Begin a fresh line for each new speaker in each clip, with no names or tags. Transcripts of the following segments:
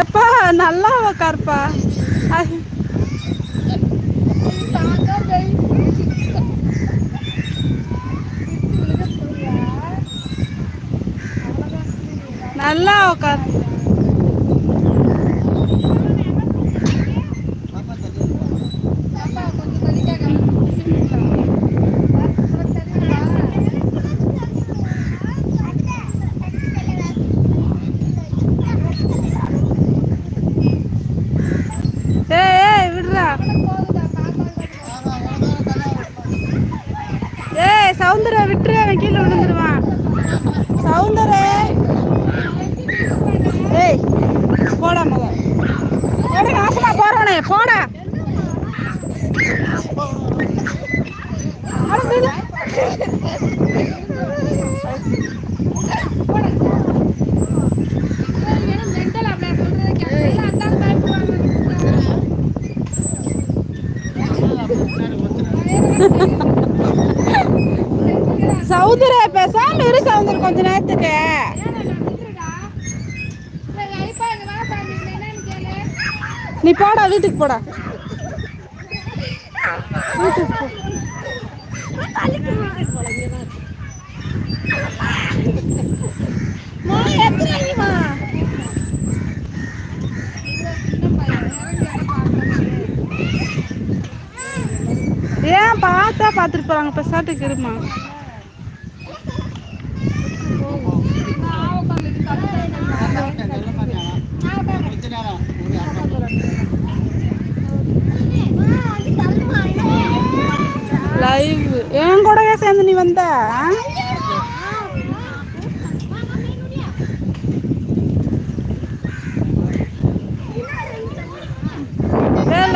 எப்பா நல்லா உக்காருப்பா. நல்லா உக்காரு ஏய் ஏய் விடுறா ஏய் சவுந்தர விட்டுரு அவன் கீழே விழுந்துருவான் சவுந்தர ஏய் போடா மக போட நாசமா போறவனே போடா அட விடு. சவுந்தர பேசாம இரு சவுந்தர கொஞ்ச நேரத்துக்கு நீ போடா வீட்டுக்கு போடா வீட்டுக்கு போ. ஏன் பார்த்தா பார்த்துட்டு போறாங்க பெசாட்டுக்கு இருமா லைவ் என் கூடவே சேர்ந்து நீ வந்த?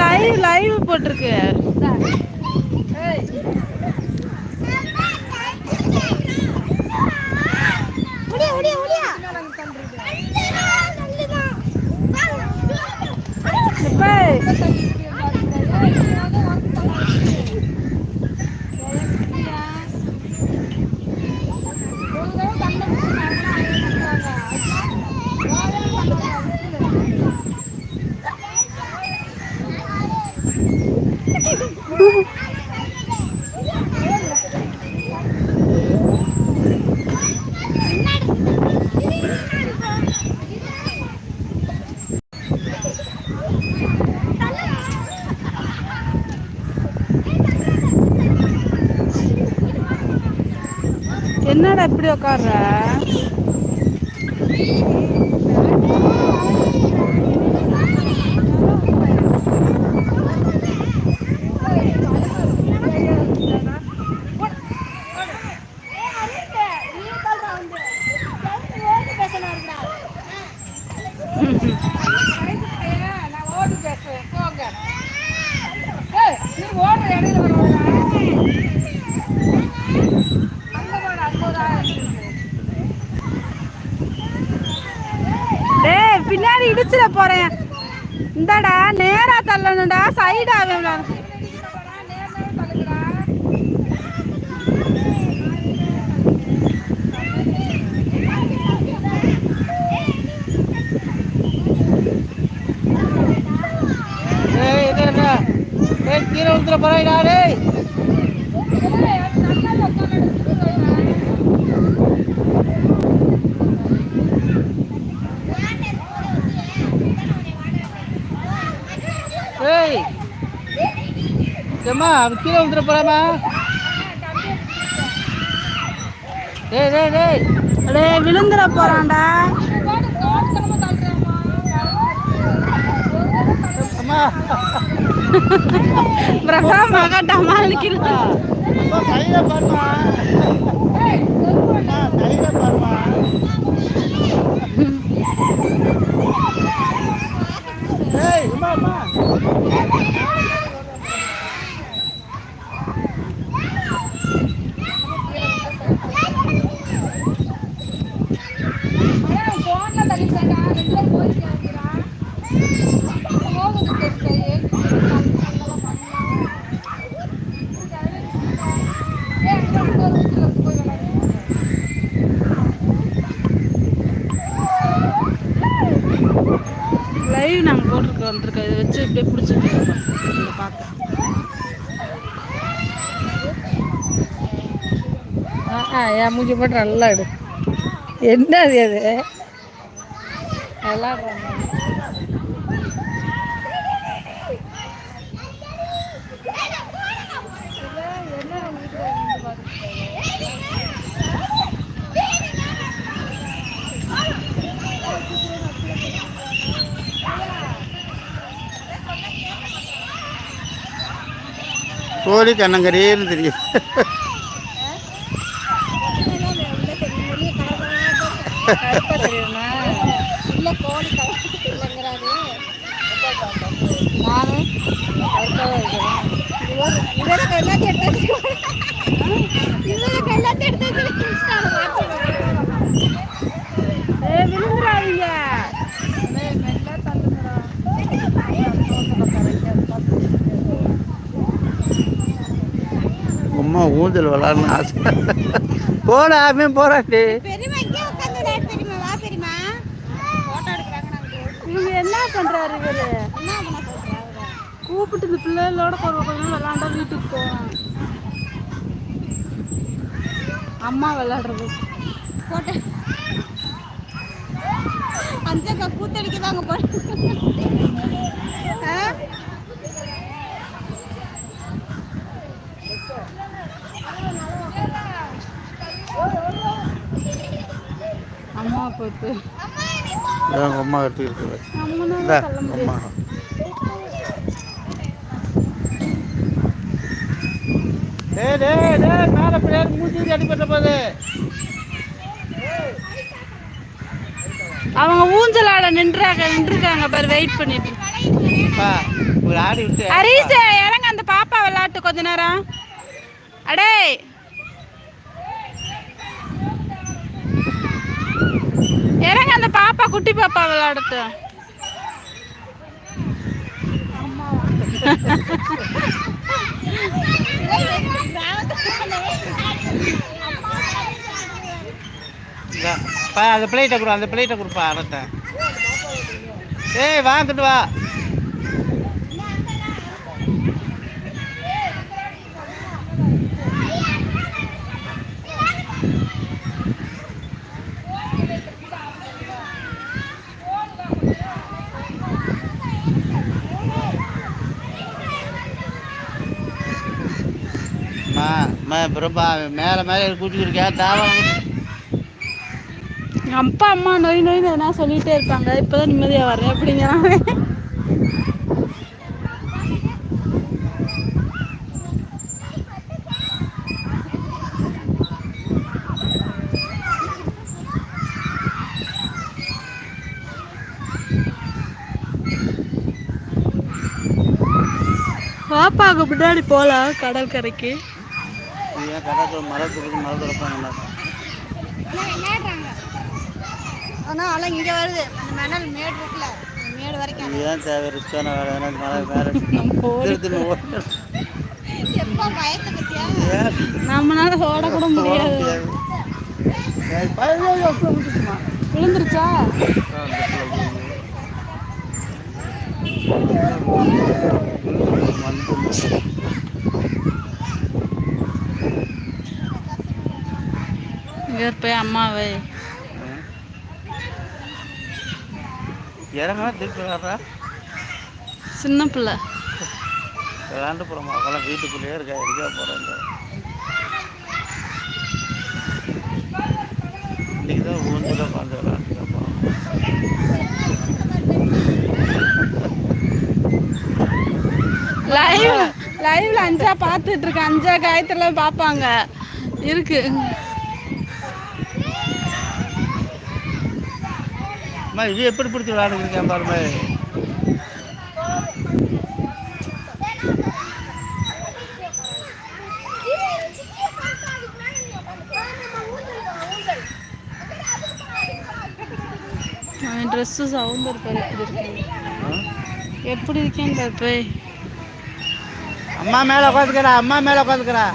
லைவ் லைவ் போட்டிருக்கு. எப்ப என்னடா இப்படி உட்கார்ற டேய் பின்னாடி இடிச்சிட போறேன் இந்தாடா நேரா தள்ளணும்டா சைடா அவன்
ஏய் இது என்ன? ஏய் கீழே விழுந்துட போறாடா டேய் ஏய் ஏம்மா அவன் கீழே விழுந்துட போறாமா டேய் டேய் டேய்.
அடே விழுந்துட போறான்டா.
அம்மா.
பிரகா மகா டமால் நிக்கிறா
அம்மா பாருமா. அம்மா பாருமா. ஏய் அம்மா அம்மா.
என் மூஞ்சி மட்டும் நல்லா எடு என்ன அது? அது விளாடுறாங்க
கோழி கண்ணங்கரேன்னு தெரியும்
விழுந்துடாதீங்க
அம்மா ஊஞ்சல் விளாட்ணும் ஆசை. போடா அவன் போறாட்டி
கூப்பிட்டு இந்த பிள்ளைகளோட கொஞ்சம் கொஞ்சம் விளாண்டா வீட்டுக்கு போவான் அம்மா விளையாடுறது போட்டு. அஞ்சக்கா கூத்தடிக்குதாங்க போட்டு ஆ? அம்மா போட்டு
எங்கள் அம்மா எடுத்து
முடியாது
டேய் டேய் டேய் மேலே பிள்ளையார் மூஞ்சி அடிப்பட்ட போது.
அவங்க ஊஞ்சலாட நின்றாங்க நின்றுருக்காங்க பாரு வெயிட் பண்ணிட்டு.
ஒரு ஆடி விட்டு.
ஹரிஸ் இறங்க அந்த பாப்பா விளையாட்டு கொஞ்ச நேரம். அடே. இறங்க அந்த பாப்பா குட்டி பாப்பா விளையாடட்டும்
இந்தா, பா அந்த பிளேட்டை கொடு அந்த பிளேட்டை கொடுப்பா அடத்த ஏய் வாங்கிட்டு வா. மேலே மேலே கூட்டிட்டு இருக்கேன் தாவரம்
அப்பா அம்மா நொய் நொய்னு எதனா சொல்லிட்டே இருப்பாங்க. இப்பதான் நிம்மதியா வரேன் அப்படிங்கிறாங்க பாப்பாவுக்கு முன்னாடி போகலாம் கடற்கரைக்கு.
ஏன் கொடுத்து மழை திறப்பாங்க
ஆனால் அலை இங்கே வருது. மணல் மேடு இருக்குல்ல மேடு வரைக்கும்
இது ஏன் தேவை? ரிஸ்க்கான வேலை. மழை ஓட்டு
எப்போ பயத்தை
ஏன்?
நம்மளால ஓட கூட முடியாது. விழுந்துருச்சா.
வந்து.
இங்கே போய் அம்மாவை
இறங்கினா திருப்பி வர்றா
சின்ன பிள்ளை.
விளாண்டு போகிறோமா அவெல்லாம் வீட்டுக்குள்ளேயே இருக்கா? எங்கேயா போகிறாங்க இன்னைக்கு தான் ஊஞ்சல உட்காந்து விளாண்டுட்டு போகிறோம்
லைவ் லைவ்ல அஞ்சா பார்த்துட்டு இருக்கேன் அஞ்சா காயத்துல பார்ப்பாங்க. இருக்கு.
அம்மா இது எப்படி பிடிச்சி விளாண்டுருக்கேன் பாருமே
ட்ரெஸ்ஸு சவுண்ட் இருப்பாரு எப்படி இருக்கேன் எப்படி இருக்கேன்னு பார்ப்பேன்
அம்மா மேலே உட்காந்துக்கிறா அம்மா மேலே உட்காந்துக்கிறா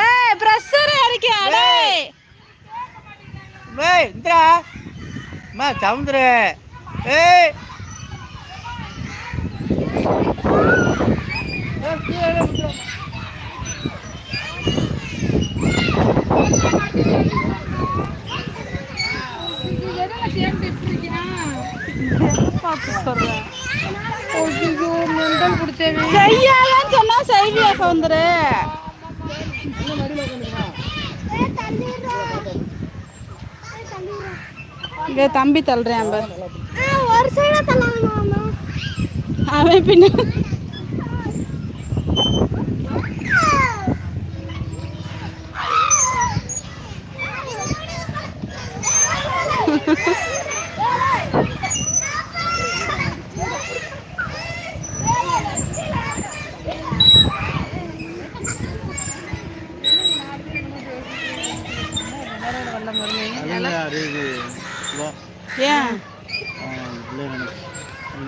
ஏய் பிரஷர் இறக்கியா டேய்.
ஏய் இந்திரா. அம்மா சவுந்தரு. ஏய்.
சொன்னா செய்வியா சவுந்தரு? இங்க தம்பி தள்ளுறேன் அவன் பின்ன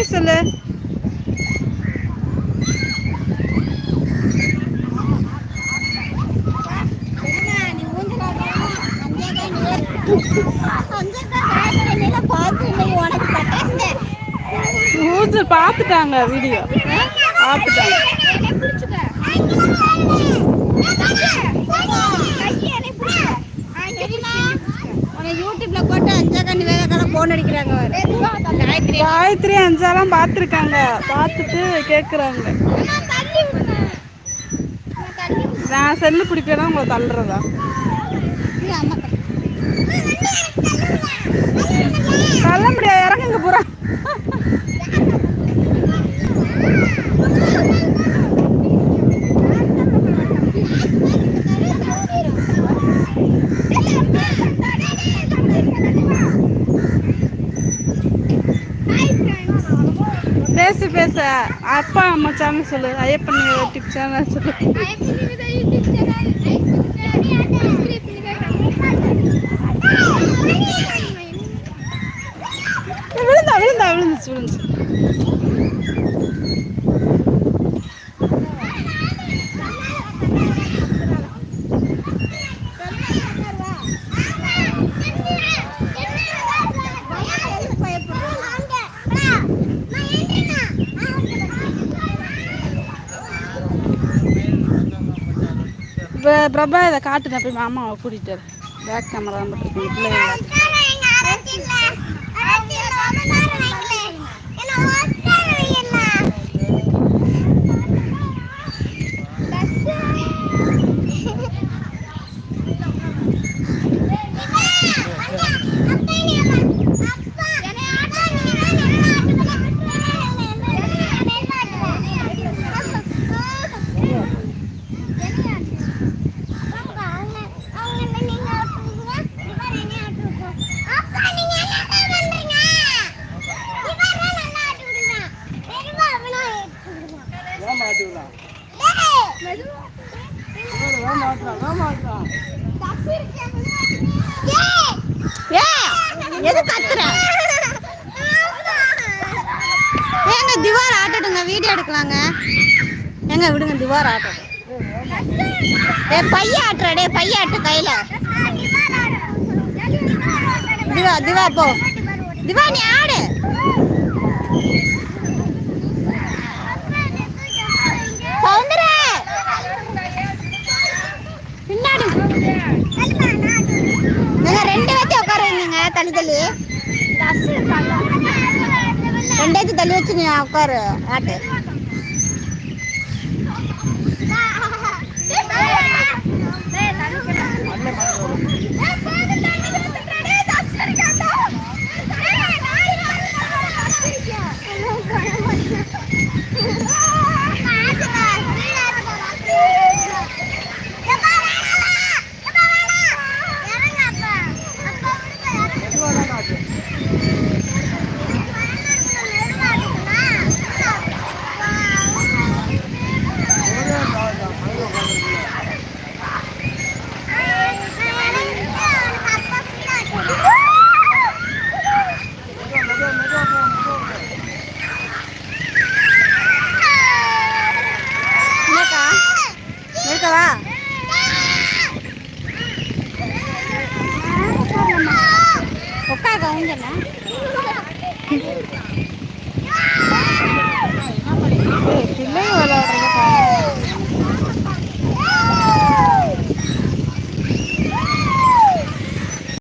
ஹாய் சொல்லு ஊஞ்சல் பார்த்துட்டாங்க வீடியோ பார்த்துட்டாங்க
போட்டு அஞ்சா கண்ணி வேலை கடை போன் அடிக்கிறாங்க காயத்ரி.
காயத்ரி அஞ்சாலாம் பார்த்துருக்காங்க. பார்த்துட்டு கேட்குறாங்க நான் செல்லு பிடிக்கணும் உங்களை தள்ளுறதா? தள்ள. முடியாது இறங்குங்க பூரா. பேசு பேசு. அப்பா அம்மா சேனல் சொல்லு. ஐயப்பன் யூடியூப் சேனல் சொல்லு. விழுந்தா விழுந்தா விழுந்துச்சு விழுந்துச்சு. இப்போ பிரபா இதை காட்டு நான் போய் மாமாவை கூட்டிகிட்டு வரேன் பேக் கேமரா மட்டும் பிள்ளைங்க
ஏ
பைய ஆட்டுற டே பைய ஆட்டு கையில. திவா திவா போ. திவா நீ ஆடு. சௌந்தரே பின்னாடி. நீங்க ரெண்டு வச்சு உட்கார தள்ளி தள்ளி. ரெண்டாச்சும் தள்ளி வச்சு நீ உட்காரு ஆட்டு.